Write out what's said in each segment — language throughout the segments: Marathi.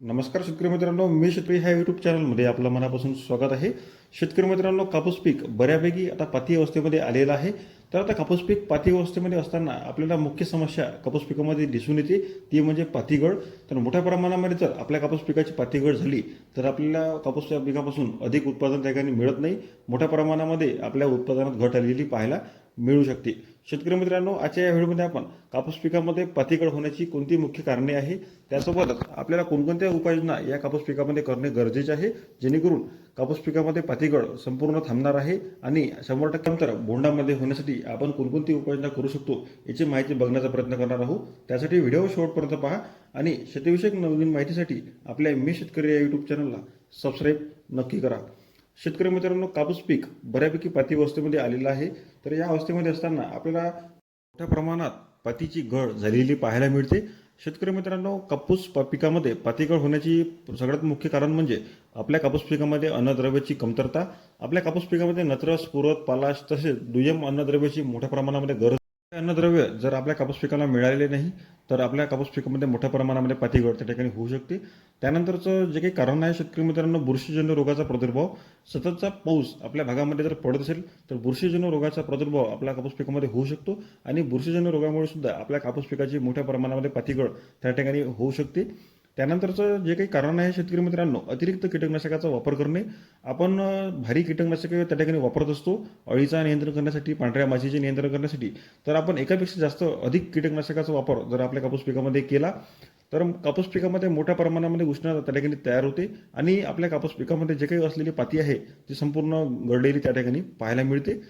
नमस्कार शेतकरी मित्रांनो मी शेतकरी ह्या युट्यूब चॅनलमध्ये आपलं मनापासून स्वागत आहे. शेतकरी मित्रांनो कापूस पीक बऱ्यापैकी आता पाती अवस्थेमध्ये आलेलं आहे. तर आता कापूस पीक पाती अवस्थेमध्ये असताना आपल्याला मुख्य समस्या कापूस पिकामध्ये दिसून येते. ती म्हणजे पातीगळ. तर मोठ्या प्रमाणामध्ये जर आपल्या कापूस पिकाची पातीगळ झाली तर आपल्याला कापूस या पिकापासून अधिक उत्पादन त्या ठिकाणी मिळत नाही. मोठ्या प्रमाणामध्ये आपल्या उत्पादनात घट आलेली पाहायला मिळू शकते. शेतकरी मित्रांनो आजच्या या व्हिडिओमध्ये आपण कापूस पिकामध्ये पातीगळ होण्याची कोणती मुख्य कारणे आहे त्यासोबतच आपल्याला कोणकोणत्या उपाययोजना या कापूस पिकामध्ये करणे गरजेचे आहे जेणेकरून कापूस पिकामध्ये पातीगळ संपूर्ण थांबणार आहे आणि शंभर टक्के बोंडामध्ये होण्यासाठी आपण कोणकोणती उपाययोजना करू शकतो याची माहिती बघण्याचा प्रयत्न करणार आहोत. त्यासाठी व्हिडिओ शेवटपर्यंत पहा आणि शेतीविषयक नवीन माहितीसाठी आपल्या मी शेतकरी या यूट्यूब चॅनलला सबस्क्राईब नक्की करा. शेतकरी मित्रांनो कापूस पीक बऱ्यापैकी पातीवस्थेमध्ये आलेलं आहे. तर या अवस्थेमध्ये असताना आपल्याला मोठ्या प्रमाणात पातीची घड झालेली पाहायला मिळते. शेतकरी मित्रांनो कापूस प- पिकामध्ये पातीगळ होण्याची सगळ्यात मुख्य कारण म्हणजे आपल्या कापूस पिकामध्ये अन्नद्रव्याची कमतरता. आपल्या कापूस पिकामध्ये नत्र पुरत पालाश तसेच दुय्यम अन्नद्रव्याची मोठ्या प्रमाणामध्ये गरज. अन्नद्रव्य जर आपल्या कापूस पिकाला मिळालेले नाही तर आपल्या कापूस पिकामध्ये मोठ्या प्रमाणामध्ये पातीगळ त्या ठिकाणी होऊ शकते. त्यानंतरचं जे काही कारण आहे शेतकरी मित्रांनो बुरशीजन्य रोगाचा प्रादुर्भाव. सततचा पाऊस आपल्या भागामध्ये जर पडत असेल तर बुरशीजन्य रोगाचा प्रादुर्भाव आपल्या कापूस पिकामध्ये होऊ शकतो. आणि बुरशीजन्य रोगामुळे सुद्धा आपल्या कापूस पिकाची मोठ्या प्रमाणामध्ये पातीगळ त्या ठिकाणी होऊ शकते. त्यानंतरचं जे काही कारण आहे शेतकरी मित्रांनो अतिरिक्त कीटकनाशकाचा वापर करणे. आपण भारी कीटकनाशके त्या ठिकाणी वापरत असतो. अळीचा नियंत्रण करण्यासाठी पांढऱ्या माशीचे नियंत्रण करण्यासाठी. तर आपण एकापेक्षा जास्त अधिक कीटकनाशकाचा वापर जर आपल्या कापूस पिकामध्ये केला तर कापूस पिकामध्ये मोठ्या प्रमाणामध्ये उष्णता त्या ठिकाणी तयार होते आणि आपल्या कापूस पिकामध्ये जे काही असलेली पाती आहे ती संपूर्ण गळलेली त्या ठिकाणी पाहायला मिळते.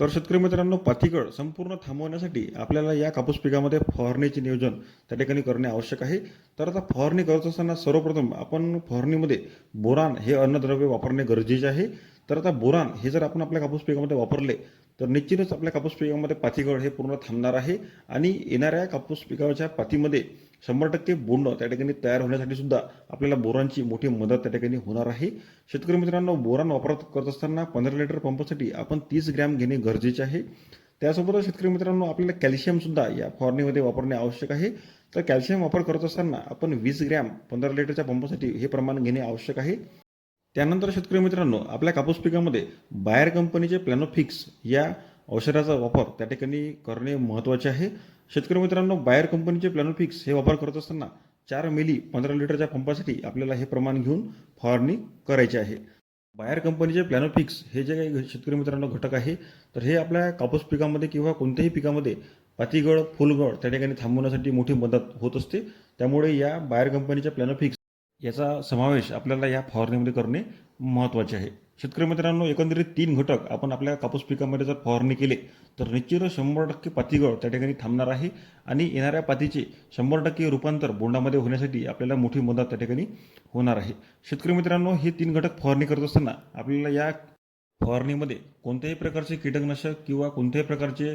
तर शेतकरी मित्रांनो पाथिकळ संपूर्ण थांबवण्यासाठी आपल्याला या कापूस पिकामध्ये फवारणीचे नियोजन त्या ठिकाणी करणे आवश्यक आहे. तर आता फवारणी करत असताना सर्वप्रथम आपण फवारणीमध्ये बोरान हे अन्नद्रव्य वापरणे गरजेचे आहे. तर आता बोरान हे जर आपण आपल्या कापूस पिकामध्ये वापरले तर निश्चितच आपल्या कापूस पिकामध्ये पातीगळ हे पूर्ण थांबणार आहे आणि येणाऱ्या कापूस पिकाच्या पातीमध्ये शंभर टक्के बोंड त्या ठिकाणी तयार होण्यासाठी सुद्धा आपल्याला बोरांची मोठी मदत त्या ठिकाणी होणार आहे. शेतकरी मित्रांनो बोरान वापरत करत असताना पंधरा लिटर पंपासाठी आपण तीस ग्रॅम घेणे गरजेचे आहे. त्यासोबतच शेतकरी मित्रांनो आपल्याला कॅल्शियमसुद्धा या फवारणीमध्ये वापरणे आवश्यक आहे. तर कॅल्शियम वापर करत असताना आपण वीस ग्रॅम पंधरा लिटरच्या पंपासाठी हे प्रमाण घेणे आवश्यक आहे. त्यानंतर शेतकरी मित्रांनो आपल्या कापूस पिकामध्ये बायर कंपनीचे प्लॅनोफिक्स या औषधाचा वापर त्या ठिकाणी करणे महत्त्वाचे आहे. शेतकरी मित्रांनो बायर कंपनीचे प्लॅनोफिक्स हे वापर करत असताना चार मिली पंधरा लिटरच्या पंपासाठी आपल्याला हे प्रमाण घेऊन फवारणी करायची आहे. बायर कंपनीचे प्लॅनोफिक्स हे जे काही शेतकरी मित्रांनो घटक आहे तर हे आपल्या कापूस पिकामध्ये किंवा कोणत्याही पिकामध्ये पातीगळ फुलगळ त्या ठिकाणी थांबवण्यासाठी मोठी मदत होत असते. त्यामुळे या बायर कंपनीच्या प्लॅनोफिक्स याचा समावेश आपल्याला या फवारणीमध्ये करणे महत्त्वाचे आहे. शेतकरी मित्रांनो एकंदरीत तीन घटक आपण आपल्या कापूस पिकामध्ये जर फवारणी केले तर निश्चितच शंभर टक्के पातीगळ त्या ठिकाणी थांबणार आहे आणि येणाऱ्या पातीचे शंभर टक्के रूपांतर बोंडामध्ये होण्यासाठी आपल्याला मोठी मदत त्या ठिकाणी होणार आहे. शेतकरी मित्रांनो हे तीन घटक फवारणी करत असताना आपल्याला या फवारणीमध्ये कोणत्याही प्रकारचे कीटकनाशक किंवा कोणत्याही प्रकारचे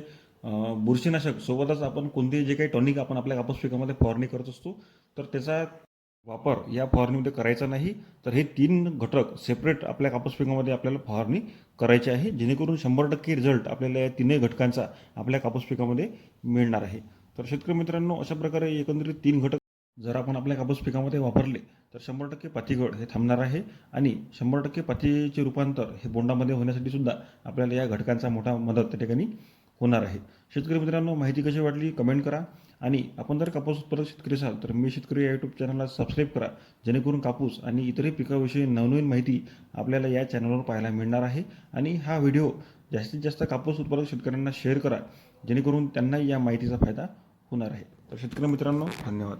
बुरशीनाशक सोबतच आपण कोणतेही जे काही टॉनिक आपण आपल्या कापूस पिकामध्ये फवारणी करत असतो तर त्याचा वापर या फवारणीमध्ये करायचा नाही तर हे तीन घटक सेपरेट आपल्या कापूस पिकामध्ये आपल्याला फवारणी करायची आहे जेणेकरून शंभर टक्के रिझल्ट आपल्याला या तीनही घटकांचा आपल्या कापूस पिकामध्ये मिळणार आहे. तर शेतकरी मित्रांनो अशा प्रकारे एकंदरीत तीन घटक जर आपण आपल्या कापूस पिकामध्ये वापरले तर शंभर टक्के पातीगळ हे थांबणार आहे आणि शंभर टक्के पातीचे रूपांतर हे बोंडामध्ये होण्यासाठी सुद्धा आपल्याला या घटकांचा मोठा मदत त्या ठिकाणी होणार आहे. शेतकरी मित्रांनो माहिती कशी वाटली कमेंट करा आणि आपण जर कापूस उत्पादक शेतकरी असाल तर मी शेतकरी या यूट्यूब चॅनलला सबस्क्राईब करा. जेणेकरून कापूस आणि इतरही पिकाविषयी नवनवीन माहिती आपल्याला या चॅनलवर पाहायला मिळणार आहे. आणि हा व्हिडिओ जास्तीत जास्त कापूस उत्पादक शेतकऱ्यांना शेअर करा जेणेकरून त्यांनाही या माहितीचा फायदा होणार आहे. तर शेतकरी मित्रांनो धन्यवाद.